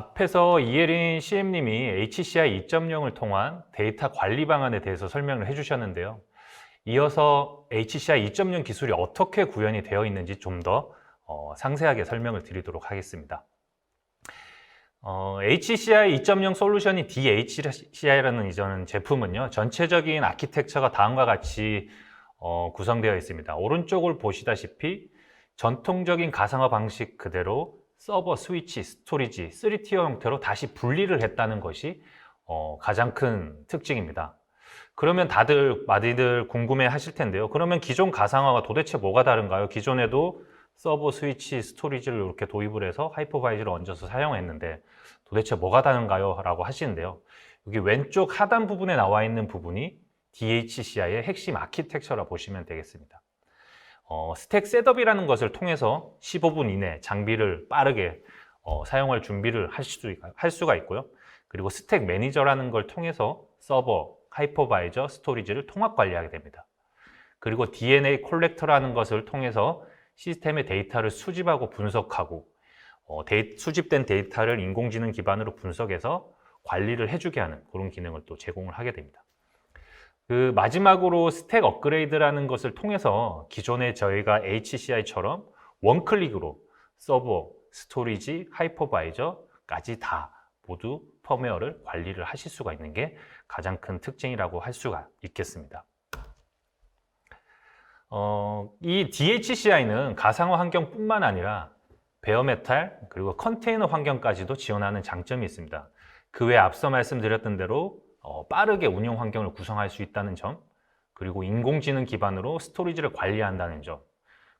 앞에서 이예린 CM님이 HCI 2.0을 통한 데이터 관리 방안에 대해서 설명을 해주셨는데요. 이어서 HCI 2.0 기술이 어떻게 구현이 되어 있는지 좀더 어, 상세하게 설명을 드리도록 하겠습니다. 어, HCI 2.0 솔루션이 DHCI라는 이전 제품은요, 전체적인 아키텍처가 다음과 같이 어, 구성되어 있습니다. 오른쪽을 보시다시피 전통적인 가상화 방식 그대로 서버, 스위치, 스토리지, 3티어 형태로 다시 분리를 했다는 것이 어, 가장 큰 특징입니다. 그러면 다들 많이들 궁금해 하실 텐데요. 그러면 기존 가상화가 도대체 뭐가 다른가요? 기존에도 서버, 스위치, 스토리지를 이렇게 도입을 해서 하이퍼바이저를 얹어서 사용했는데 도대체 뭐가 다른가요? 라고 하시는데요. 여기 왼쪽 하단 부분에 나와 있는 부분이 DHCI의 핵심 아키텍처라 보시면 되겠습니다. 어, 스택 셋업이라는 것을 통해서 15분 이내 장비를 빠르게 어, 사용할 준비를 할, 수, 할 수가 있고요. 그리고 스택 매니저라는 걸 통해서 서버, 하이퍼바이저, 스토리지를 통합 관리하게 됩니다. 그리고 DNA 콜렉터라는 것을 통해서 시스템의 데이터를 수집하고 분석하고 어, 데이, 수집된 데이터를 인공지능 기반으로 분석해서 관리를 해주게 하는 그런 기능을 또 제공을 하게 됩니다. 그 마지막으로 스택 업그레이드라는 것을 통해서 기존에 저희가 HCI처럼 원클릭으로 서버, 스토리지, 하이퍼바이저까지 다 모두 펌웨어를 관리를 하실 수가 있는 게 가장 큰 특징이라고 할 수가 있겠습니다. 어, 이 DHCI는 가상화 환경뿐만 아니라 베어메탈 그리고 컨테이너 환경까지도 지원하는 장점이 있습니다. 그 외에 앞서 말씀드렸던 대로 어, 빠르게 운영 환경을 구성할 수 있다는 점, 그리고 인공지능 기반으로 스토리지를 관리한다는 점,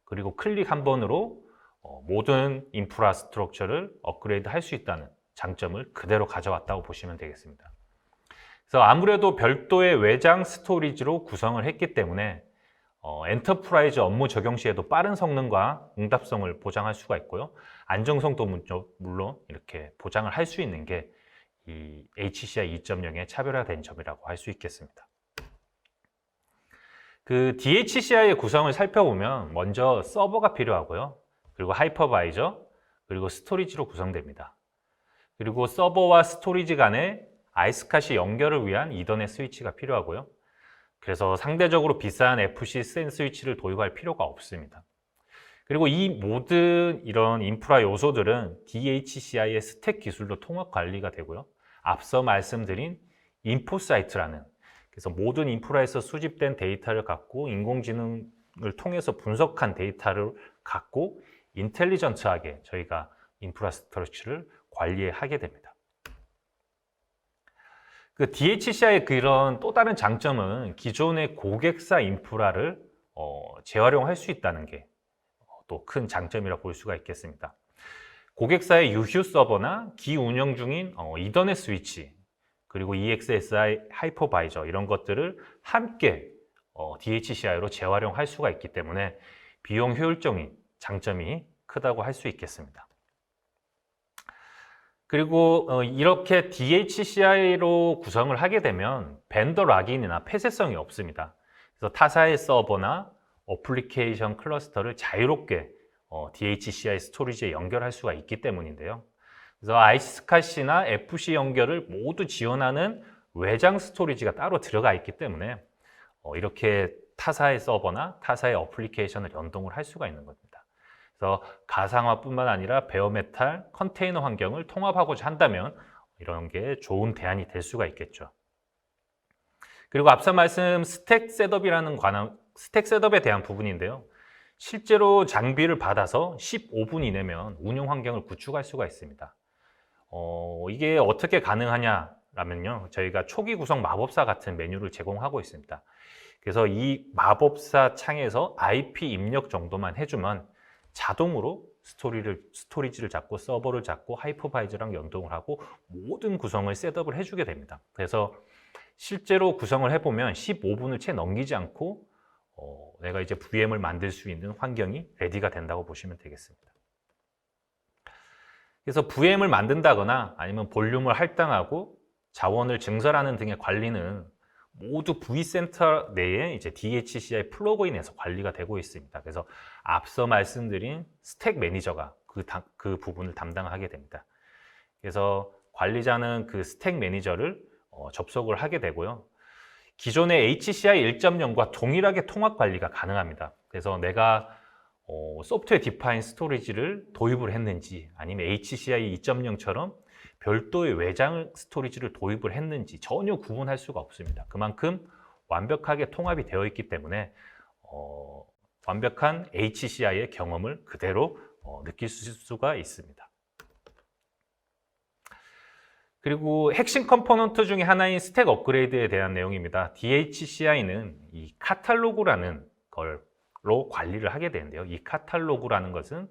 그리고 클릭 한 번으로 어, 모든 인프라 스트럭처를 업그레이드 할 수 있다는 장점을 그대로 가져왔다고 보시면 되겠습니다. 그래서 아무래도 별도의 외장 스토리지로 구성을 했기 때문에 어, 엔터프라이즈 업무 적용 시에도 빠른 성능과 응답성을 보장할 수가 있고요. 안정성도 물론 이렇게 보장을 할 수 있는 게 이 HCI 2.0의 차별화된 점이라고 할 수 있겠습니다. 그 DHCI의 구성을 살펴보면 먼저 서버가 필요하고요. 그리고 하이퍼바이저, 그리고 스토리지로 구성됩니다. 그리고 서버와 스토리지 간에 아이스카시 연결을 위한 이더넷 스위치가 필요하고요. 그래서 상대적으로 비싼 FC 센 스위치를 도입할 필요가 없습니다. 그리고 이 모든 이런 인프라 요소들은 DHCI의 스택 기술로 통합 관리가 되고요. 앞서 말씀드린 인포사이트라는 그래서 모든 인프라에서 수집된 데이터를 갖고 인공지능을 통해서 분석한 데이터를 갖고 인텔리전트하게 저희가 인프라스트럭처를 관리하게 됩니다. 그 DHCI의 그런 또 다른 장점은 기존의 고객사 인프라를 어, 재활용할 수 있다는 게 또 큰 장점이라 볼 수가 있겠습니다. 고객사의 유휴 서버나 기 운영 중인 어, 이더넷 스위치 그리고 EXSI 하이퍼바이저 이런 것들을 함께 어, DHCI로 재활용할 수가 있기 때문에 비용 효율적인 장점이 크다고 할 수 있겠습니다. 그리고 어, 이렇게 DHCI로 구성을 하게 되면 벤더 락인이나 폐쇄성이 없습니다. 그래서 타사의 서버나 어플리케이션 클러스터를 자유롭게 어, DHCI 스토리지에 연결할 수가 있기 때문인데요. 그래서 아이스카시나 FC 연결을 모두 지원하는 외장 스토리지가 따로 들어가 있기 때문에 어, 이렇게 타사의 서버나 타사의 어플리케이션을 연동을 할 수가 있는 겁니다. 그래서 가상화뿐만 아니라 베어메탈 컨테이너 환경을 통합하고자 한다면 이런 게 좋은 대안이 될 수가 있겠죠. 그리고 앞서 말씀 스택 셋업이라는 관한 스택 셋업에 대한 부분인데요. 실제로 장비를 받아서 15분 이내면 운영 환경을 구축할 수가 있습니다. 어, 이게 어떻게 가능하냐라면요. 저희가 초기 구성 마법사 같은 메뉴를 제공하고 있습니다. 그래서 이 마법사 창에서 IP 입력 정도만 해주면 자동으로 스토리를, 스토리지를 잡고 서버를 잡고 하이퍼바이저랑 연동을 하고 모든 구성을 셋업을 해주게 됩니다. 그래서 실제로 구성을 해보면 15분을 채 넘기지 않고 어, 내가 이제 VM을 만들 수 있는 환경이 레디가 된다고 보시면 되겠습니다. 그래서 VM을 만든다거나 아니면 볼륨을 할당하고 자원을 증설하는 등의 관리는 모두 V센터 내에 이제 DHCI 플러그인에서 관리가 되고 있습니다. 그래서 앞서 말씀드린 스택 매니저가 그, 다, 그 부분을 담당하게 됩니다. 그래서 관리자는 그 스택 매니저를 어, 접속을 하게 되고요. 기존의 HCI 1.0과 동일하게 통합 관리가 가능합니다. 그래서 내가 어, 소프트웨어 디파인 스토리지를 도입을 했는지 아니면 HCI 2.0처럼 별도의 외장 스토리지를 도입을 했는지 전혀 구분할 수가 없습니다. 그만큼 완벽하게 통합이 되어 있기 때문에 어, 완벽한 HCI의 경험을 그대로 어, 느낄 수가 있습니다. 그리고 핵심 컴포넌트 중에 하나인 스택 업그레이드에 대한 내용입니다. DHCI는 이 카탈로그라는 걸로 관리를 하게 되는데요. 이 카탈로그라는 것은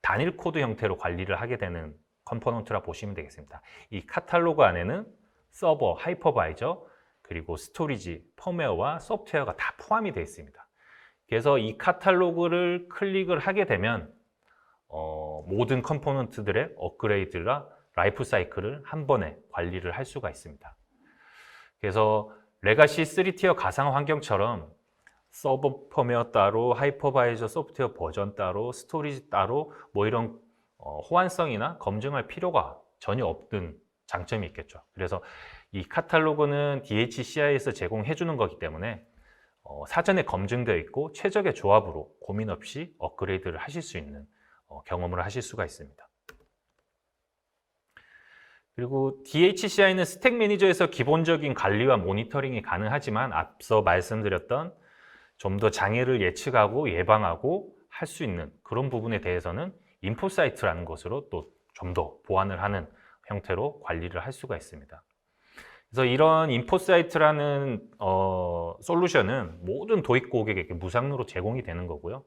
단일 코드 형태로 관리를 하게 되는 컴포넌트라 보시면 되겠습니다. 이 카탈로그 안에는 서버, 하이퍼바이저, 그리고 스토리지, 펌웨어와 소프트웨어가 다 포함이 되어 있습니다. 그래서 이 카탈로그를 클릭을 하게 되면 어, 모든 컴포넌트들의 업그레이드라 라이프 사이클을 한 번에 관리를 할 수가 있습니다. 그래서 레가시 3티어 가상 환경처럼 서버 펌웨어 따로, 하이퍼바이저 소프트웨어 버전 따로, 스토리지 따로 뭐 이런 어, 호환성이나 검증할 필요가 전혀 없는 장점이 있겠죠. 그래서 이 카탈로그는 DHCI에서 제공해 주는 거기 때문에 어, 사전에 검증되어 있고 최적의 조합으로 고민 없이 업그레이드를 하실 수 있는 어, 경험을 하실 수가 있습니다. 그리고 DHCI는 스택 매니저에서 기본적인 관리와 모니터링이 가능하지만 앞서 말씀드렸던 좀 더 장애를 예측하고 예방하고 할 수 있는 그런 부분에 대해서는 인포사이트라는 것으로 또 좀 더 보완을 하는 형태로 관리를 할 수가 있습니다. 그래서 이런 인포사이트라는 어, 솔루션은 모든 도입 고객에게 무상으로 제공이 되는 거고요.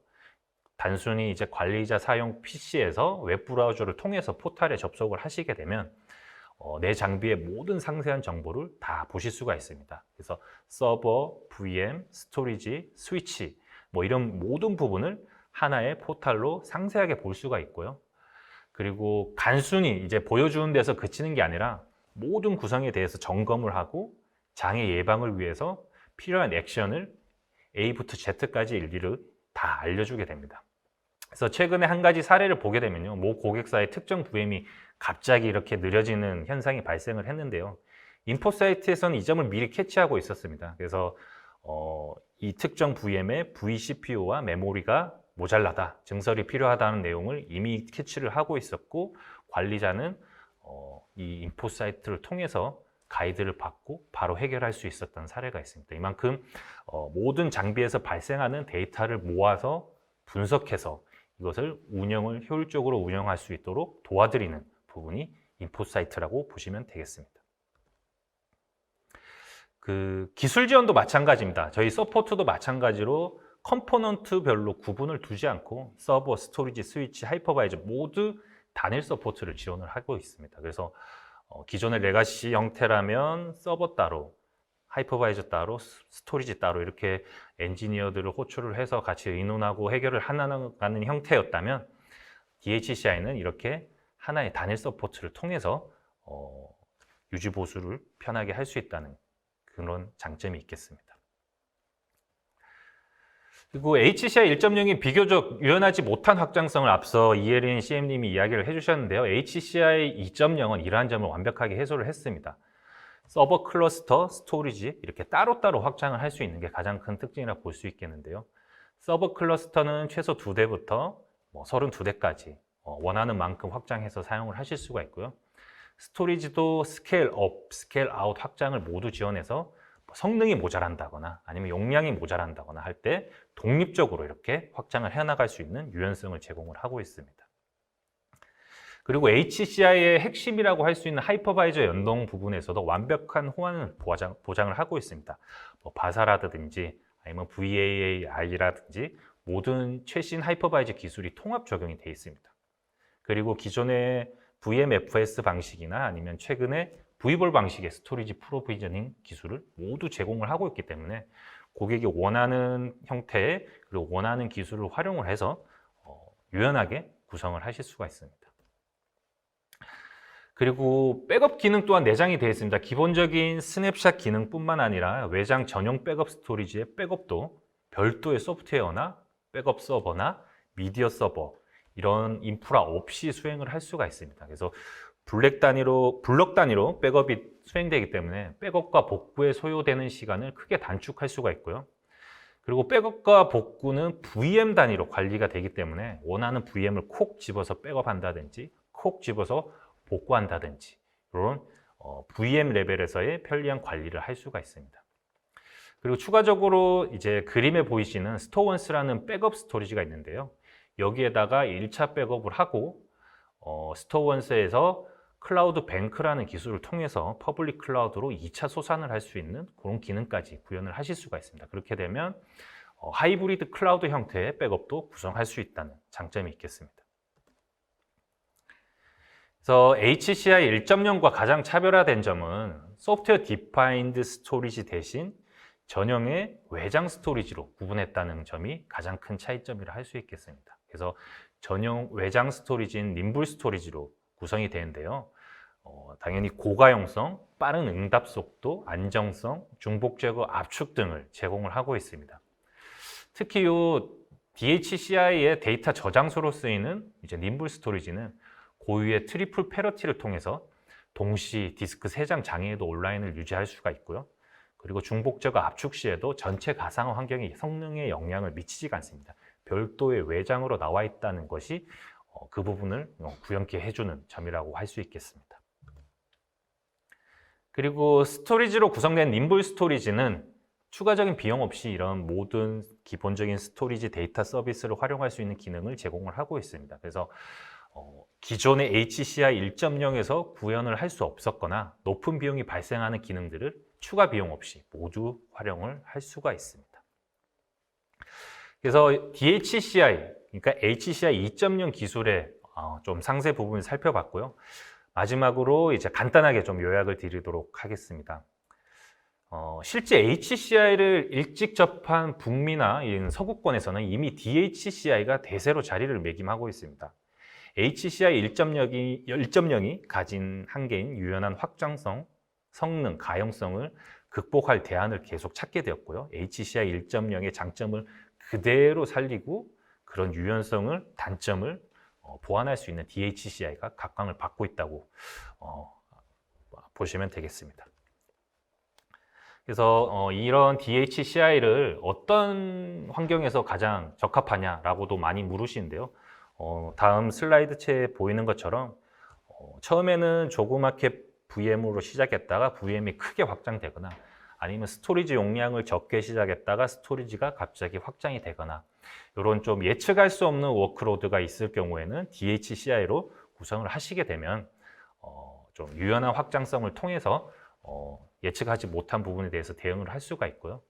단순히 이제 관리자 사용 PC에서 웹 브라우저를 통해서 포탈에 접속을 하시게 되면 어, 내 장비의 모든 상세한 정보를 다 보실 수가 있습니다. 그래서 서버, VM, 스토리지, 스위치 뭐 이런 모든 부분을 하나의 포탈로 상세하게 볼 수가 있고요. 그리고 단순히 이제 보여주는 데서 그치는 게 아니라 모든 구성에 대해서 점검을 하고 장애 예방을 위해서 필요한 액션을 A부터 Z까지 일일이 다 알려주게 됩니다. 그래서 최근에 한 가지 사례를 보게 되면요. 모 고객사의 특정 VM이 갑자기 이렇게 느려지는 현상이 발생을 했는데요. 인포 사이트에서는 이 점을 미리 캐치하고 있었습니다. 그래서 어, 이 특정 VM의 vCPU와 메모리가 모자라다, 증설이 필요하다는 내용을 이미 캐치를 하고 있었고 관리자는 어, 이 인포 사이트를 통해서 가이드를 받고 바로 해결할 수 있었던 사례가 있습니다. 이만큼 어, 모든 장비에서 발생하는 데이터를 모아서 분석해서 이것을 운영을 효율적으로 운영할 수 있도록 도와드리는 부분이 인포사이트라고 보시면 되겠습니다. 그 기술 지원도 마찬가지입니다. 저희 서포트도 마찬가지로 컴포넌트별로 구분을 두지 않고 서버, 스토리지, 스위치, 하이퍼바이저 모두 단일 서포트를 지원을 하고 있습니다. 그래서 어, 기존의 레가시 형태라면 서버 따로, 하이퍼바이저 따로, 스토리지 따로 이렇게 엔지니어들을 호출을 해서 같이 의논하고 해결을 하나가는 형태였다면 DHCI는 이렇게 하나의 단일 서포트를 통해서 어, 유지 보수를 편하게 할 수 있다는 그런 장점이 있겠습니다. 그리고 HCI 1.0이 비교적 유연하지 못한 확장성을 앞서 이혜린 CM님이 이야기를 해주셨는데요. HCI 2.0은 이러한 점을 완벽하게 해소를 했습니다. 서버 클러스터, 스토리지 이렇게 따로따로 확장을 할 수 있는 게 가장 큰 특징이라 볼 수 있겠는데요. 서버 클러스터는 최소 2대부터 뭐 32대까지 어, 원하는 만큼 확장해서 사용을 하실 수가 있고요. 스토리지도 스케일 업, 스케일 아웃 확장을 모두 지원해서 뭐 성능이 모자란다거나 아니면 용량이 모자란다거나 할 때 독립적으로 이렇게 확장을 해나갈 수 있는 유연성을 제공을 하고 있습니다. 그리고 HCI의 핵심이라고 할 수 있는 하이퍼바이저 연동 부분에서도 완벽한 호환을 보장, 보장을 하고 있습니다. 뭐 바사라든지 아니면 VAAI라든지 모든 최신 하이퍼바이저 기술이 통합 적용이 되어 있습니다. 그리고 기존의 VMFS 방식이나 아니면 최근에 V볼 방식의 스토리지 프로비저닝 기술을 모두 제공을 하고 있기 때문에 고객이 원하는 형태의 그리고 원하는 기술을 활용을 해서 어, 유연하게 구성을 하실 수가 있습니다. 그리고 백업 기능 또한 내장이 되어 있습니다. 기본적인 스냅샷 기능뿐만 아니라 외장 전용 백업 스토리지의 백업도 별도의 소프트웨어나 백업 서버나 미디어 서버 이런 인프라 없이 수행을 할 수가 있습니다. 그래서 블랙 단위로 블럭 단위로 백업이 수행되기 때문에 백업과 복구에 소요되는 시간을 크게 단축할 수가 있고요. 그리고 백업과 복구는 VM 단위로 관리가 되기 때문에 원하는 VM을 콕 집어서 백업한다든지 콕 집어서 복구한다든지 이런 어, VM 레벨에서의 편리한 관리를 할 수가 있습니다. 그리고 추가적으로 이제 그림에 보이시는 스토원스라는 백업 스토리지가 있는데요. 여기에다가 1차 백업을 하고 어, 스토원스에서 클라우드 뱅크라는 기술을 통해서 퍼블릭 클라우드로 2차 소산을 할 수 있는 그런 기능까지 구현을 하실 수가 있습니다. 그렇게 되면 어, 하이브리드 클라우드 형태의 백업도 구성할 수 있다는 장점이 있겠습니다. 그래서 HCI 1.0과 가장 차별화된 점은 소프트웨어 디파인드 스토리지 대신 전형의 외장 스토리지로 구분했다는 점이 가장 큰 차이점이라 할 수 있겠습니다. 그래서 전용 외장 스토리지인 님블 스토리지로 구성이 되는데요. 어, 당연히 고가용성, 빠른 응답 속도, 안정성, 중복 제거, 압축 등을 제공을 하고 있습니다. 특히 요 DHCI의 데이터 저장소로 쓰이는 이제 님블 스토리지는 고유의 트리플 패러티를 통해서 동시 디스크 3장 장애에도 온라인을 유지할 수가 있고요. 그리고 중복 제거 압축 시에도 전체 가상 환경의 성능에 영향을 미치지가 않습니다. 별도의 외장으로 나와 있다는 것이 어, 그 부분을 어, 구현케 해주는 점이라고 할 수 있겠습니다. 그리고 스토리지로 구성된 님블 스토리지는 추가적인 비용 없이 이런 모든 기본적인 스토리지 데이터 서비스를 활용할 수 있는 기능을 제공을 하고 있습니다. 그래서 어, 기존의 HCI 1.0에서 구현을 할 수 없었거나 높은 비용이 발생하는 기능들을 추가 비용 없이 모두 활용을 할 수가 있습니다. 그래서 DHCI, 그러니까 HCI 2.0 기술의 어, 좀 상세 부분을 살펴봤고요. 마지막으로 이제 간단하게 좀 요약을 드리도록 하겠습니다. 어, 실제 HCI를 일찍 접한 북미나 서구권에서는 이미 DHCI가 대세로 자리를 매김하고 있습니다. HCI 1.0이, 1.0이 가진 한계인 유연한 확장성, 성능, 가용성을 극복할 대안을 계속 찾게 되었고요. HCI 1.0의 장점을 그대로 살리고 그런 유연성을, 단점을 어, 보완할 수 있는 DHCI가 각광을 받고 있다고 어, 보시면 되겠습니다. 그래서 어, 이런 DHCI를 어떤 환경에서 가장 적합하냐라고도 많이 물으시는데요. 어, 다음 슬라이드체에 보이는 것처럼 어, 처음에는 조그맣게 VM으로 시작했다가 VM이 크게 확장되거나 아니면 스토리지 용량을 적게 시작했다가 스토리지가 갑자기 확장이 되거나 이런 좀 예측할 수 없는 워크로드가 있을 경우에는 DHCI로 구성을 하시게 되면 어, 좀 유연한 확장성을 통해서 어, 예측하지 못한 부분에 대해서 대응을 할 수가 있고요.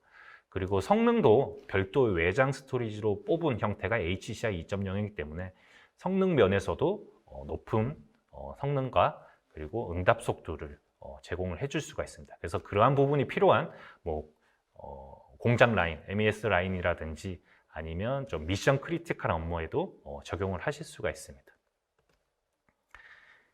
그리고 성능도 별도의 외장 스토리지로 뽑은 형태가 HCI 2.0이기 때문에 성능 면에서도 어, 높은 어, 성능과 그리고 응답 속도를 어, 제공을 해줄 수가 있습니다. 그래서 그러한 부분이 필요한 뭐 어, 공장 라인, MES 라인이라든지 아니면 좀 미션 크리티컬 업무에도 어, 적용을 하실 수가 있습니다.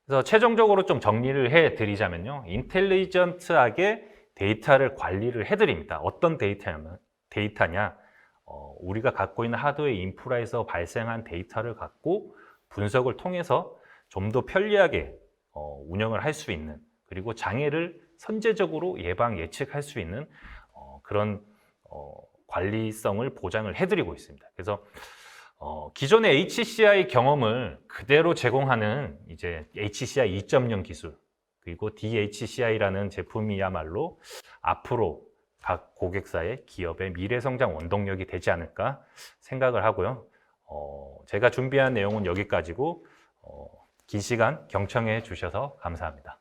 그래서 최종적으로 좀 정리를 해 드리자면요. 인텔리전트하게 데이터를 관리를 해 드립니다. 어떤 데이터냐면 데이터냐? 어, 우리가 갖고 있는 하드웨어 인프라에서 발생한 데이터를 갖고 분석을 통해서 좀 더 편리하게 어, 운영을 할 수 있는 그리고 장애를 선제적으로 예방 예측할 수 있는 어, 그런 어, 관리성을 보장을 해드리고 있습니다. 그래서 어, 기존의 HCI 경험을 그대로 제공하는 이제 HCI 2.0 기술 그리고 DHCI라는 제품이야말로 앞으로 각 고객사의 기업의 미래 성장 원동력이 되지 않을까 생각을 하고요. 어, 제가 준비한 내용은 여기까지고 어, 긴 시간 경청해 주셔서 감사합니다.